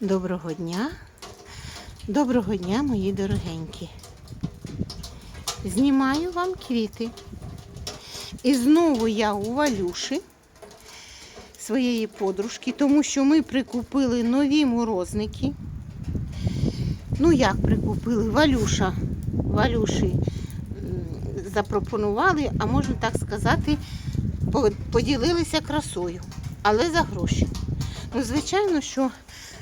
Доброго дня. Доброго дня, мої дорогенькі. Знімаю вам квіти. І знову я у Валюші, своєї подружки, тому що ми прикупили нові морозники. Ну, як прикупили? Валюша. Валюші запропонували, а можна так сказати, поділилися красою, але за гроші. Ну, звичайно, що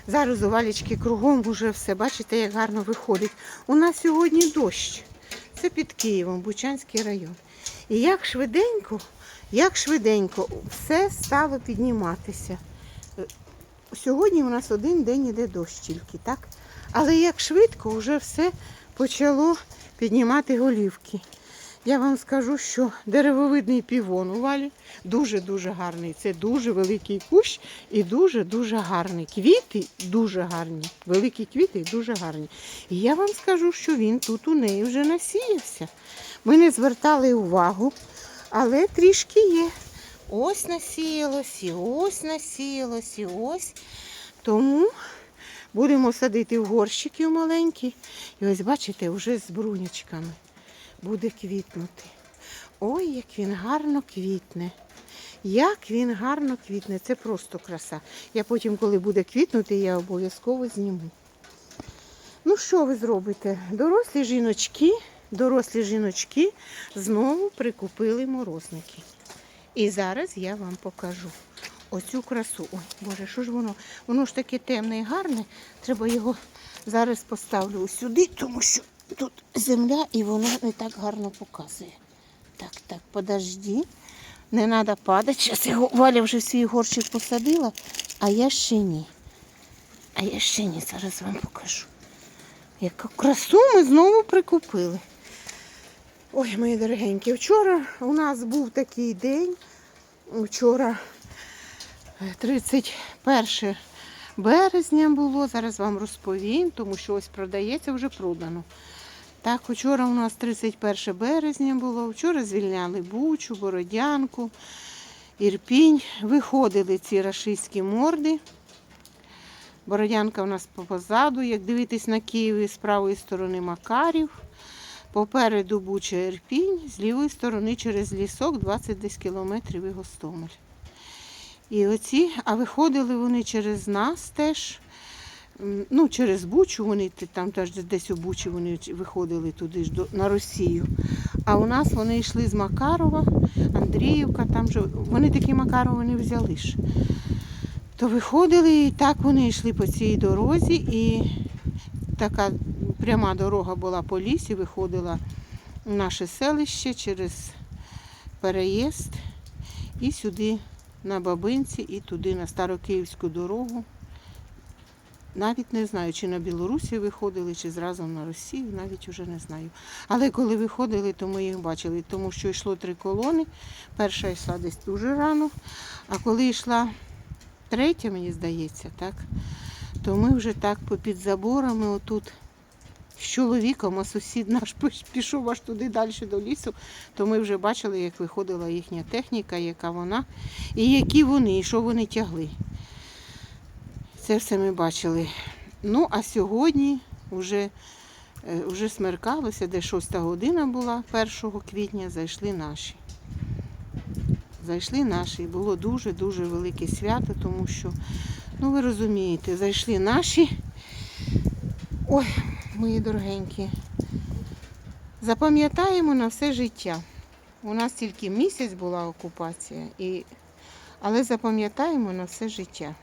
зараз у валічки кругом вже все, бачите, як гарно виходить. У нас сьогодні дощ. Це під Києвом, Бучанський район. І як швиденько, як швиденько все стало підніматися. Сьогодні у нас один день іде дощ тільки, так? Але як швидко вже все почало піднімати голівки. Я вам скажу, що деревовидний півон у валі дуже-дуже гарний. Це дуже великий кущ і дуже-дуже гарний. Квіти дуже гарні. Великі квіти дуже гарні. І я вам скажу, що він тут у неї вже насіявся. Ми не звертали увагу, але трішки є. Ось насіялось, і ось насіялось, і ось. Тому будемо садити в горщики маленькі. І ось бачите, вже з брунячками буде квітнути. Ой, як він гарно квітне. Як він гарно квітне, це просто краса. Я потім, коли буде квітнути, я обов'язково зніму. Ну, що ви зробите? Дорослі жіночки, дорослі жіночки знову прикупили морозники. І зараз я вам покажу оцю красу. Ой, Боже, що ж воно? Воно ж таке темне і гарне. Треба його зараз поставлю сюди, тому що тут земля і воно не так гарно показує. Так, так, подожди. Не треба падати. Зараз його Валя вже свій горщик посадила, а я ще ні. А я ще ні, зараз вам покажу. Яку красу ми знову прикупили. Ой, мої дорогенькі, вчора у нас був такий день. Вчора е, 31 березня було. Зараз вам розповім, тому що ось продається, вже продано. Так, вчора у нас 31 березня було. Вчора звільняли Бучу, Бородянку, Ірпінь. Виходили ці рашистські морди. Бородянка у нас позаду, як дивитись на Київ, з правої сторони Макарів. Попереду Буча Ірпінь, з лівої сторони через лісок 20 десь кілометрів і Гостомель. І оці, а виходили вони через нас теж. Ну, через Бучу, вони там теж десь у Бучі вони виходили туди ж до, на Росію. А у нас вони йшли з Макарова, Андріївка, там же вони такі Макарова не взяли ж. То виходили і так вони йшли по цій дорозі, і така пряма дорога була по лісі, виходила в наше селище через переїзд і сюди на Бабинці, і туди на Старокиївську дорогу. Навіть не знаю, чи на Білорусі виходили, чи зразу на Росію, навіть вже не знаю. Але коли виходили, то ми їх бачили, тому що йшло три колони. Перша йшла десь дуже рано, а коли йшла третя, мені здається, так, то ми вже так попід заборами отут з чоловіком, а сусід наш пішов аж туди далі до лісу, то ми вже бачили, як виходила їхня техніка, яка вона, і які вони, і що вони тягли. Це все ми бачили. Ну, а сьогодні вже, е, вже смеркалося, де 6 година була 1 квітня, зайшли наші. Зайшли наші. Було дуже-дуже велике свято, тому що, ну ви розумієте, зайшли наші. Ой, мої дорогенькі. Запам'ятаємо на все життя. У нас тільки місяць була окупація, і... але запам'ятаємо на все життя.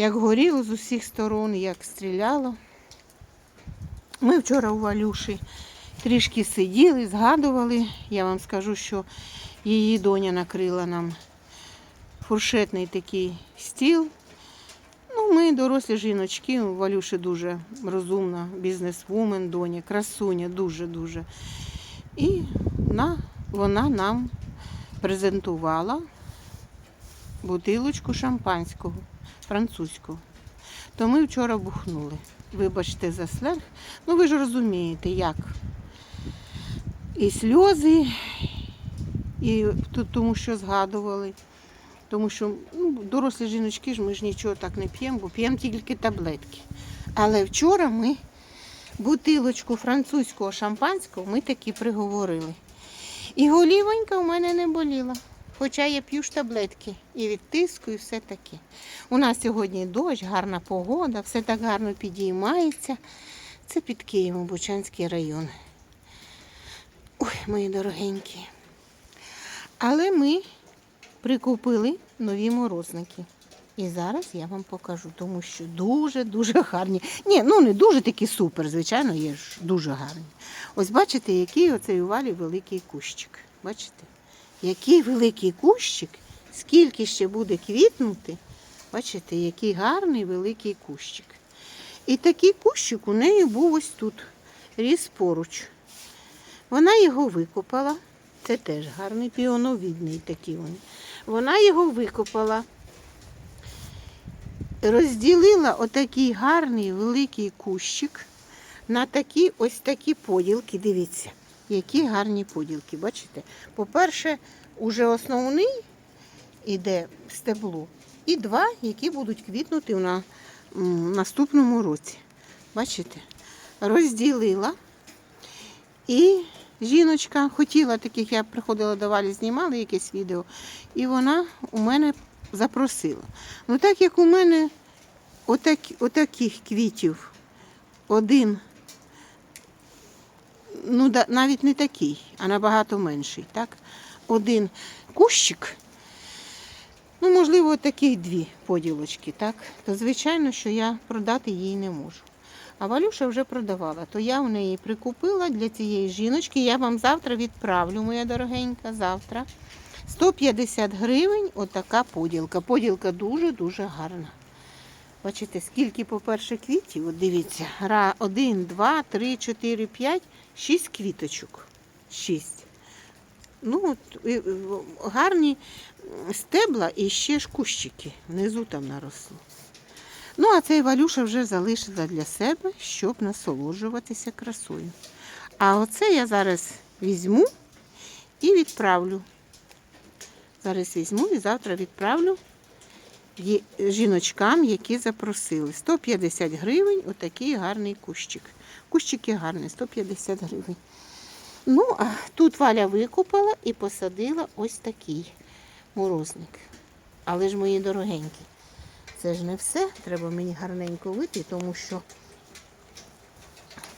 Як горіло з усіх сторон, як стріляло. Ми вчора у Валюші трішки сиділи, згадували. Я вам скажу, що її доня накрила нам фуршетний такий стіл. Ну, ми дорослі жіночки, у Валюші дуже розумна бізнесвумен, доня, красуня, дуже-дуже. І вона, вона нам презентувала бутилочку шампанського французького. То ми вчора бухнули. Вибачте за сленг. Ну ви ж розумієте, як. І сльози, і тому що згадували. Тому що ну, дорослі жіночки ж ми ж нічого так не п'ємо, бо п'ємо тільки таблетки. Але вчора ми бутилочку французького шампанського ми таки приговорили. І голівонька у мене не боліла. Хоча я п'ю ж таблетки і від тиску, і все таке. У нас сьогодні дощ, гарна погода, все так гарно підіймається. Це під Києвом, Бучанський район. Ой, мої дорогенькі. Але ми прикупили нові морозники. І зараз я вам покажу, тому що дуже-дуже гарні. Ні, ну не дуже такі супер, звичайно, є ж дуже гарні. Ось бачите, який оцей у валі великий кущик. Бачите? Який великий кущик, скільки ще буде квітнути. Бачите, який гарний великий кущик. І такий кущик у неї був ось тут, ріс поруч. Вона його викопала. Це теж гарний піоновідний такий вони. Вона його викопала, розділила отакий гарний великий кущик на такі ось такі поділки. Дивіться, які гарні поділки. Бачите? По-перше, уже основний іде стебло. І два, які будуть квітнути на наступному році. Бачите? Розділила. І жіночка хотіла таких, я приходила до Валі, знімала якесь відео, і вона у мене запросила. Ну так як у мене отак, отаких квітів один, ну навіть не такий, а набагато менший, так? Один кущик, ну, можливо, таких дві поділочки, так? То звичайно, що я продати їй не можу. А Валюша вже продавала, то я в неї прикупила для цієї жіночки. Я вам завтра відправлю, моя дорогенька, завтра. 150 гривень отака поділка. Поділка дуже-дуже гарна. Бачите, скільки, по-перше, квітів. От дивіться, один, два, три, чотири, п'ять, шість квіточок. Шість. Ну, от, гарні стебла і ще ж кущики. Внизу там наросло. Ну, а цей Валюша вже залишила для себе, щоб насолоджуватися красою. А оце я зараз візьму і відправлю. Зараз візьму і завтра відправлю жіночкам, які запросили. 150 гривень, отакий гарний кущик. Кущики гарні, 150 гривень. Ну, а тут Валя викопала і посадила ось такий морозник. Але ж мої дорогенькі. Це ж не все. Треба мені гарненько вити, тому що,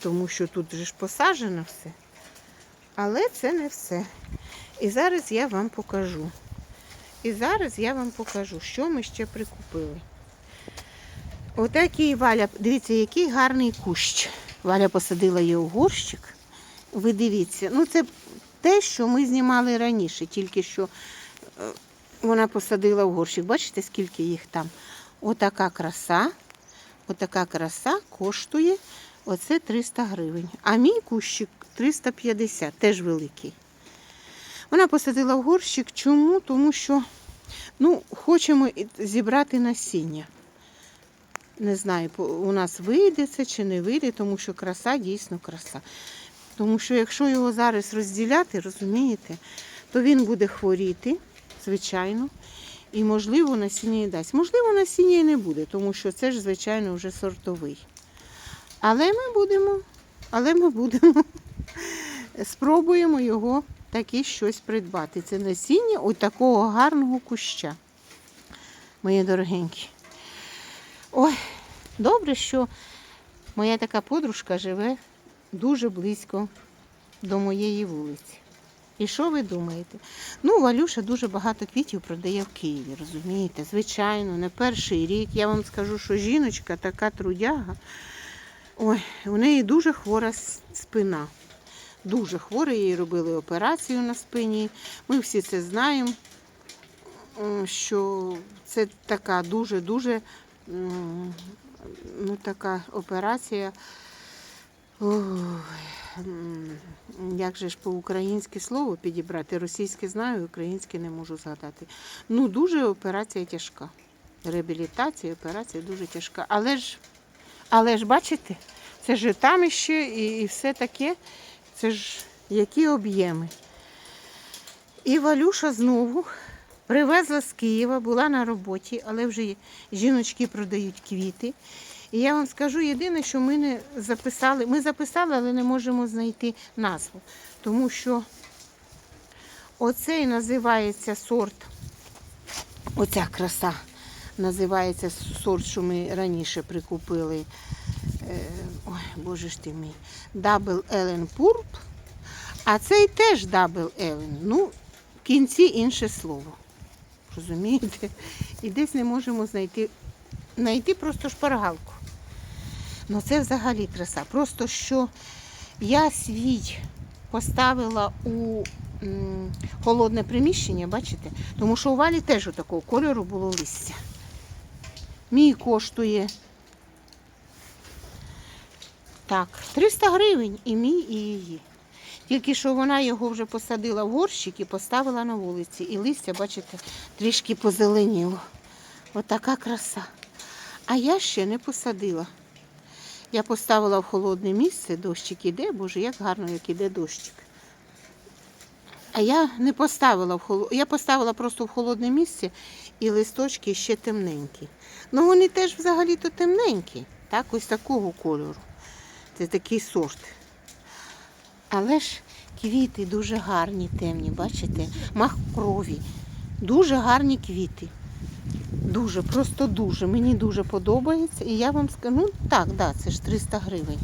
тому що тут же ж посаджено все. Але це не все. І зараз я вам покажу. І зараз я вам покажу, що ми ще прикупили. Отакий Валя, дивіться, який гарний кущ. Валя посадила його в горщик. Ви дивіться, ну це те, що ми знімали раніше, тільки що е, вона посадила в горщик. Бачите, скільки їх там? Отака краса. Отака краса коштує оце 300 гривень. А мій кущик 350, теж великий. Вона посадила в горщик. Чому? Тому що ну, хочемо зібрати насіння. Не знаю, у нас вийде це чи не вийде, тому що краса дійсно краса. Тому що якщо його зараз розділяти, розумієте, то він буде хворіти, звичайно. І, можливо, насіння і дасть. Можливо, насіння і не буде, тому що це ж, звичайно, вже сортовий. Але ми будемо, але ми будемо, спробуємо його таки щось придбати. Це насіння от такого гарного куща. Мої дорогенькі. Ой, добре, що моя така подружка живе дуже близько до моєї вулиці. І що ви думаєте? Ну, Валюша дуже багато квітів продає в Києві, розумієте? Звичайно, не перший рік. Я вам скажу, що жіночка така трудяга. Ой, у неї дуже хвора спина. Дуже хвора, їй робили операцію на спині. Ми всі це знаємо, що це така дуже-дуже ну, така операція. Ой, як же ж по-українськи слово підібрати? Російське знаю, українське не можу згадати. Ну, дуже операція тяжка. Реабілітація, операція дуже тяжка. Але ж, але ж бачите, це ж там іще і, і все таке. Це ж які об'єми. І Валюша знову Привезла з Києва, була на роботі, але вже жіночки продають квіти. І я вам скажу єдине, що ми не записали. Ми записали, але не можемо знайти назву. Тому що оцей називається сорт, оця краса називається сорт, що ми раніше прикупили. Е, ой, боже ж ти мій. Double Ellen Purp. А цей теж Double Ellen. Ну, в кінці інше слово. Розумієте? І десь не можемо знайти, знайти просто шпаргалку. Ну це взагалі краса. Просто що я свій поставила у м, холодне приміщення, бачите? Тому що у валі теж такого кольору було листя. Мій коштує так, 300 гривень і мій, і її. Тільки що вона його вже посадила в горщик і поставила на вулиці. І листя, бачите, трішки позеленіло. Отака краса. А я ще не посадила. Я поставила в холодне місце, дощик іде, боже, як гарно, як іде дощик. А я не поставила в холод... Я поставила просто в холодне місце і листочки ще темненькі. Ну вони теж взагалі-то темненькі, так, ось такого кольору. Це такий сорт. Але ж квіти дуже гарні, темні, бачите? Махкрові. Дуже гарні квіти. Дуже, просто дуже. Мені дуже подобається. І я вам скажу, ну так, да, це ж 300 гривень.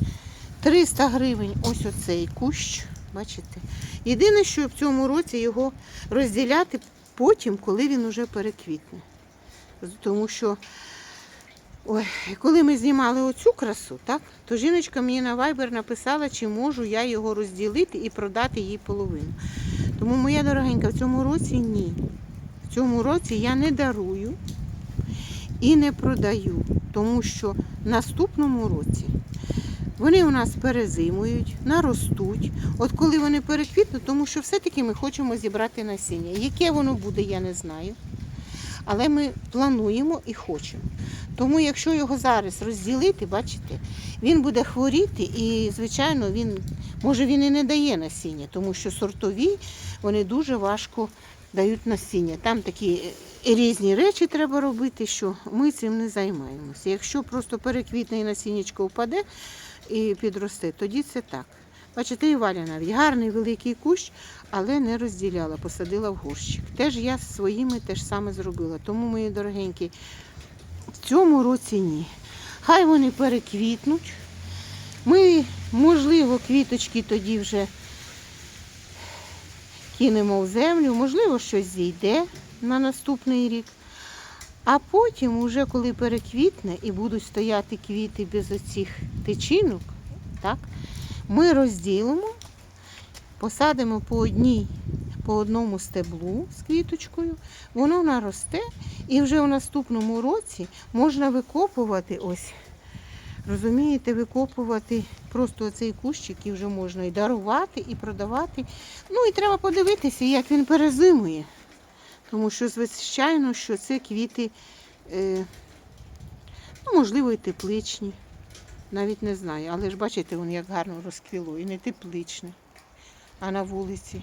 300 гривень ось оцей кущ. Бачите? Єдине, що в цьому році його розділяти потім, коли він уже переквітне. Тому що Ой, коли ми знімали оцю красу, так, то жіночка мені на Viber написала, чи можу я його розділити і продати їй половину. Тому, моя дорогенька, в цьому році ні. В цьому році я не дарую і не продаю, тому що в наступному році вони у нас перезимують, наростуть. От коли вони переквітнуть, тому що все-таки ми хочемо зібрати насіння. Яке воно буде, я не знаю. Але ми плануємо і хочемо. Тому, якщо його зараз розділити, бачите, він буде хворіти і, звичайно, він може він і не дає насіння, тому що сортові вони дуже важко дають насіння. Там такі е, різні речі треба робити, що ми цим не займаємося. Якщо просто переквітне і насіннячко впаде і підросте, тоді це так. Бачите, і Валя навіть гарний великий кущ, але не розділяла, посадила в горщик. Теж я своїми теж саме зробила. Тому, мої дорогенькі, в цьому році ні. Хай вони переквітнуть. Ми, можливо, квіточки тоді вже кинемо в землю, можливо, щось зійде на наступний рік. А потім, уже коли переквітне і будуть стояти квіти без оцих тичинок, так, ми розділимо, посадимо по одній, по одному стеблу з квіточкою, воно наросте, і вже у наступному році можна викопувати ось. Розумієте, викопувати просто оцей кущик і вже можна і дарувати, і продавати. Ну і треба подивитися, як він перезимує. Тому що, звичайно, що це квіти, е, ну, можливо, і тепличні. Навіть не знаю. Але ж бачите, воно як гарно розквіло. І не тепличне, а на вулиці.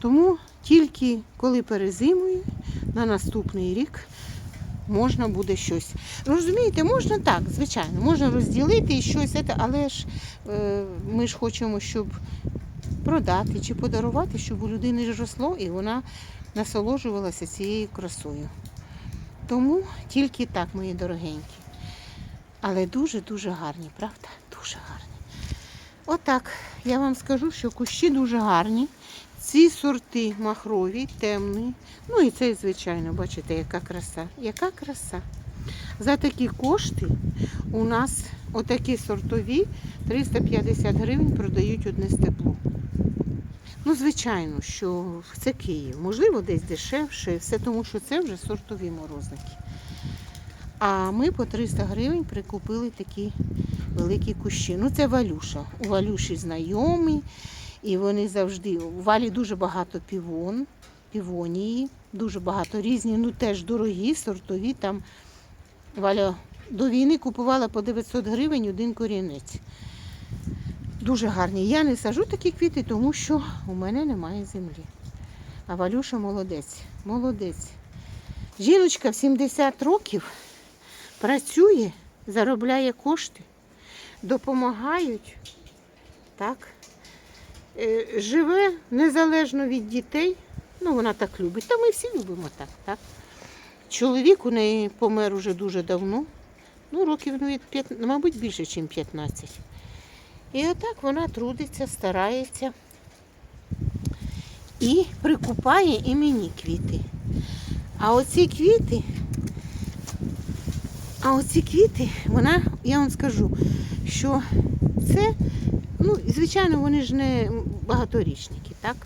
Тому тільки коли перезимує, на наступний рік можна буде щось. Розумієте, можна так, звичайно, можна розділити і щось, але ж е, ми ж хочемо, щоб продати чи подарувати, щоб у людини росло і вона насолоджувалася цією красою. Тому тільки так, мої дорогенькі. Але дуже-дуже гарні, правда? Дуже гарні. Отак, я вам скажу, що кущі дуже гарні. Ці сорти махрові, темні. Ну і цей, звичайно, бачите, яка краса. Яка краса. За такі кошти у нас отакі сортові 350 гривень продають одне стебло. Ну, звичайно, що це Київ. Можливо, десь дешевше, все тому що це вже сортові морозники. А ми по 300 гривень прикупили такі великі кущі. Ну, це Валюша. У Валюші знайомі, і вони завжди. У Валі дуже багато півон, півонії, дуже багато різні, ну теж дорогі, сортові. Там Валя до війни купувала по 900 гривень один корінець. Дуже гарні. Я не сажу такі квіти, тому що у мене немає землі. А Валюша молодець, молодець. Жіночка в 70 років працює, заробляє кошти, допомагають, так? Е, живе незалежно від дітей. Ну, вона так любить. Та ми всі любимо так, так? Чоловік у неї помер уже дуже давно. Ну, років, ну, від п'ят- ну, мабуть, більше, ніж 15. І отак вона трудиться, старається і прикупає і мені квіти. А оці квіти, а оці квіти, вона, я вам скажу, що це, ну, звичайно, вони ж не багаторічники, так?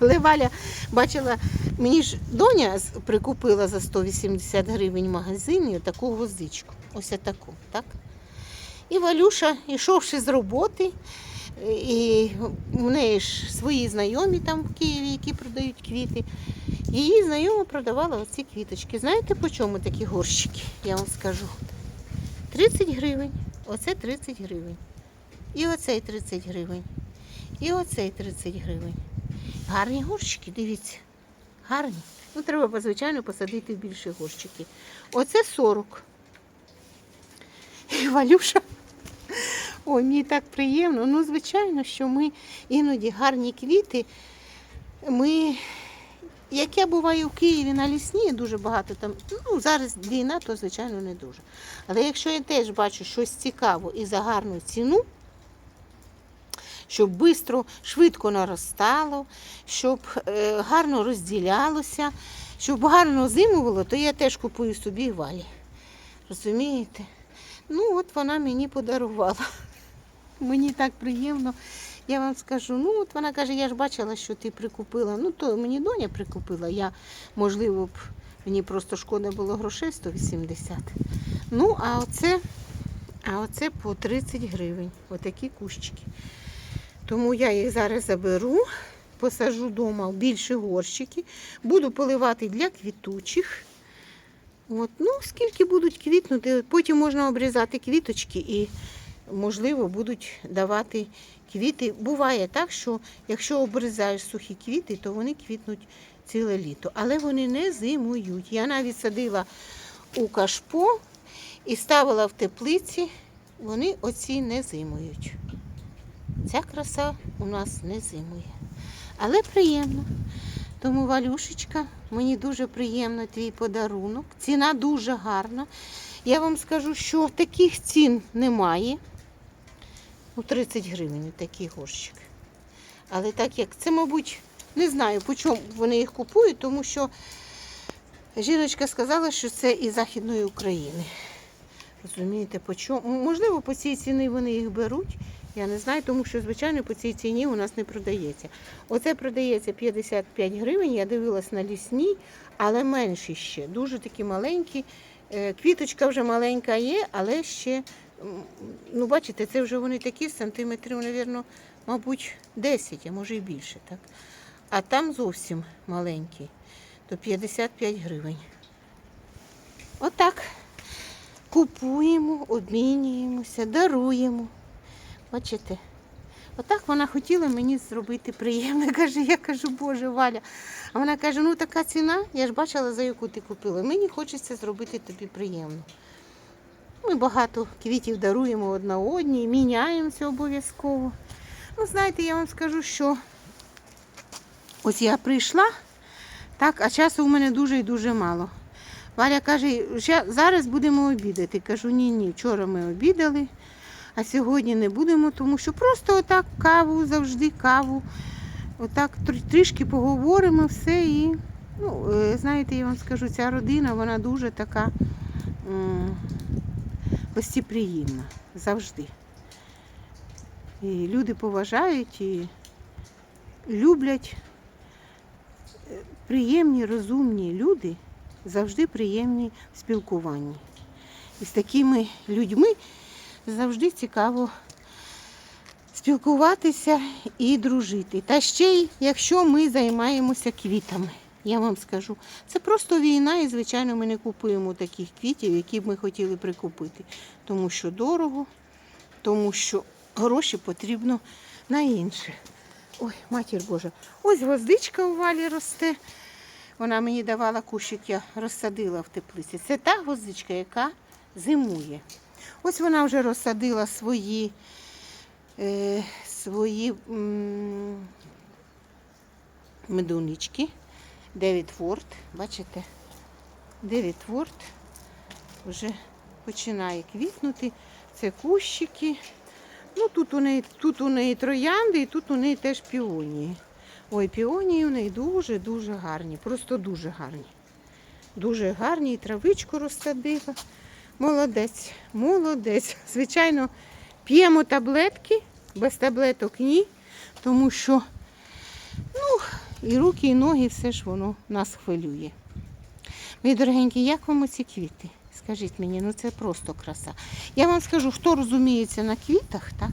Але Валя бачила, мені ж доня прикупила за 180 гривень в магазині таку гвоздичку. Ось таку, так? І Валюша, ішовши з роботи, і в неї ж свої знайомі там в Києві, які продають квіти. Її знайома продавала оці квіточки. Знаєте, по чому такі горщики? Я вам скажу. 30 гривень. Оце 30 гривень. І оцей 30 гривень. І оцей 30 гривень. Гарні горщики, дивіться. Гарні. Ну, треба, звичайно, посадити більше горщики. Оце 40. І Валюша. Ой, мені так приємно. Ну, звичайно, що ми іноді гарні квіти. Ми, як я буваю в Києві на лісні, дуже багато там. Ну, зараз війна, то звичайно не дуже. Але якщо я теж бачу щось цікаве і за гарну ціну, щоб швидко, швидко наростало, щоб е, гарно розділялося, щоб гарно зимувало, то я теж купую собі валі. Розумієте? Ну, от вона мені подарувала. Мені так приємно. Я вам скажу, ну от вона каже, я ж бачила, що ти прикупила. Ну, то мені доня прикупила. Я, можливо, б мені просто шкода було грошей 180. Ну, а оце, а оце по 30 гривень. Отакі кущики. Тому я їх зараз заберу, посажу вдома в більші горщики, буду поливати для квітучих. От, ну, скільки будуть квітнути, потім можна обрізати квіточки і, можливо, будуть давати квіти. Буває так, що якщо обрізаєш сухі квіти, то вони квітнуть ціле літо. Але вони не зимують. Я навіть садила у кашпо і ставила в теплиці, вони оці не зимують. Ця краса у нас не зимує. Але приємно. Тому, Валюшечка, мені дуже приємно твій подарунок. Ціна дуже гарна. Я вам скажу, що таких цін немає. Ну, 30 гривень такий горщик. Але так як це, мабуть, не знаю, по чому вони їх купують, тому що жіночка сказала, що це із Західної України. Розумієте, по чому? Можливо, по цій ціні вони їх беруть. Я не знаю, тому що, звичайно, по цій ціні у нас не продається. Оце продається 55 гривень, я дивилась на лісні, але менші ще. Дуже такі маленькі. Е, Квіточка вже маленька є, але ще, ну бачите, це вже вони такі сантиметрів, мабуть, мабуть, 10, а може і більше. так. А там зовсім маленький, то 55 гривень. Отак. Купуємо, обмінюємося, даруємо. Бачите? Отак вона хотіла мені зробити приємне. Каже, я кажу, Боже, Валя. А вона каже, ну така ціна, я ж бачила, за яку ти купила. Мені хочеться зробити тобі приємно. Ми багато квітів даруємо одна одній, міняємося обов'язково. Ну, знаєте, я вам скажу, що ось я прийшла, так, а часу у мене дуже і дуже мало. Валя каже, «Ща- зараз будемо обідати. Кажу, ні, ні, вчора ми обідали, а сьогодні не будемо, тому що просто отак каву, завжди каву. Отак трішки поговоримо, все і ну, е, знаєте, я вам скажу, ця родина, вона дуже така гостеприємна завжди. І люди поважають і люблять приємні, розумні люди завжди приємні в спілкуванні. І з такими людьми завжди цікаво спілкуватися і дружити. Та ще й якщо ми займаємося квітами, я вам скажу, це просто війна, і, звичайно, ми не купуємо таких квітів, які б ми хотіли прикупити. Тому що дорого, тому що гроші потрібно на інше. Ой, матір Божа. Ось гвоздичка у валі росте. Вона мені давала кущик, я розсадила в теплиці. Це та гвоздичка, яка зимує. Ось вона вже розсадила свої, е, свої м, медунички. Девід Форд. Бачите? Девід Форд вже починає квітнути. Це кущики. Ну, тут у неї, тут у неї троянди і тут у неї теж піонії. Ой, піонії у неї дуже-дуже гарні, просто дуже гарні. Дуже гарні, і травичку розсадила. Молодець, молодець. Звичайно, п'ємо таблетки, без таблеток ні, тому що ну, і руки, і ноги, все ж воно нас хвилює. Мої дорогенькі, як вам оці квіти? Скажіть мені, ну це просто краса. Я вам скажу, хто розуміється на квітах, так?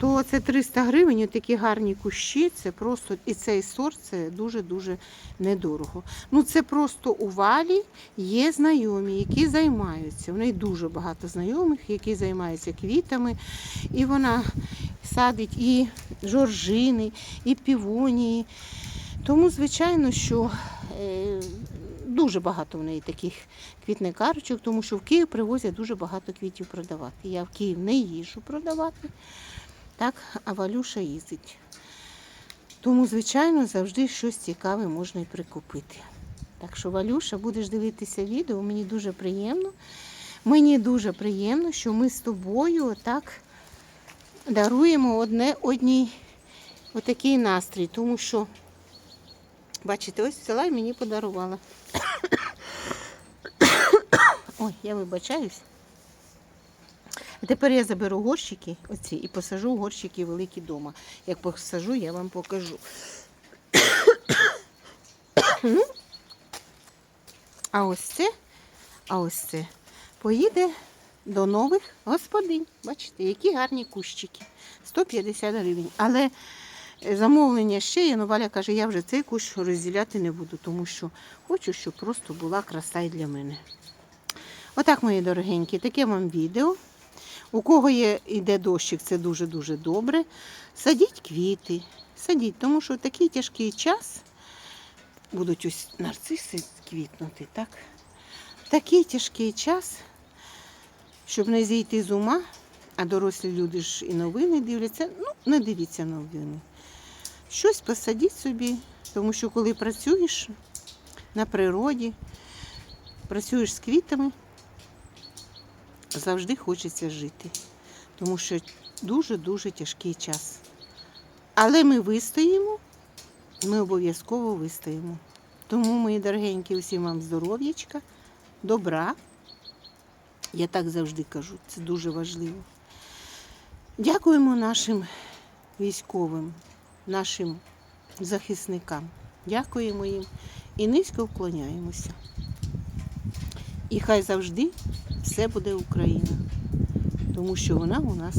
То це 300 гривень, такі гарні кущі, це просто і цей сорт це дуже-дуже недорого. Ну це просто у валі є знайомі, які займаються. У неї дуже багато знайомих, які займаються квітами. І вона садить і жоржини, і півонії. Тому, звичайно, що е, дуже багато в неї таких квітникарочок, тому що в Київ привозять дуже багато квітів продавати. Я в Київ не їжу продавати, так, а Валюша їздить. Тому, звичайно, завжди щось цікаве можна і прикупити. Так що, Валюша, будеш дивитися відео, мені дуже приємно. Мені дуже приємно, що ми з тобою отак даруємо одне одній отакий настрій, тому що, бачите, ось взяла і мені подарувала. Ой, я вибачаюсь. А тепер я заберу горщики оці і посажу горщики великі вдома. Як посажу, я вам покажу. ну, а ось це, а ось це поїде до нових господинь. Бачите, які гарні кущики. 150 гривень. Але замовлення ще є, ну Валя каже, я вже цей кущ розділяти не буду, тому що хочу, щоб просто була краса і для мене. Отак, мої дорогенькі, таке вам відео. У кого є йде дощик, це дуже-дуже добре. Садіть квіти, садіть, тому що в такий тяжкий час будуть ось нарциси квітнути, так? Такий тяжкий час, щоб не зійти з ума, а дорослі люди ж і новини дивляться, ну, не дивіться новини. Щось посадіть собі, тому що коли працюєш на природі, працюєш з квітами, завжди хочеться жити, тому що дуже-дуже тяжкий час. Але ми вистоїмо, ми обов'язково вистоїмо. Тому, мої дорогенькі, усім вам здоров'ячка, добра. Я так завжди кажу, це дуже важливо. Дякуємо нашим військовим, нашим захисникам. Дякуємо їм і низько вклоняємося. І хай завжди все буде Україна, тому що вона у нас.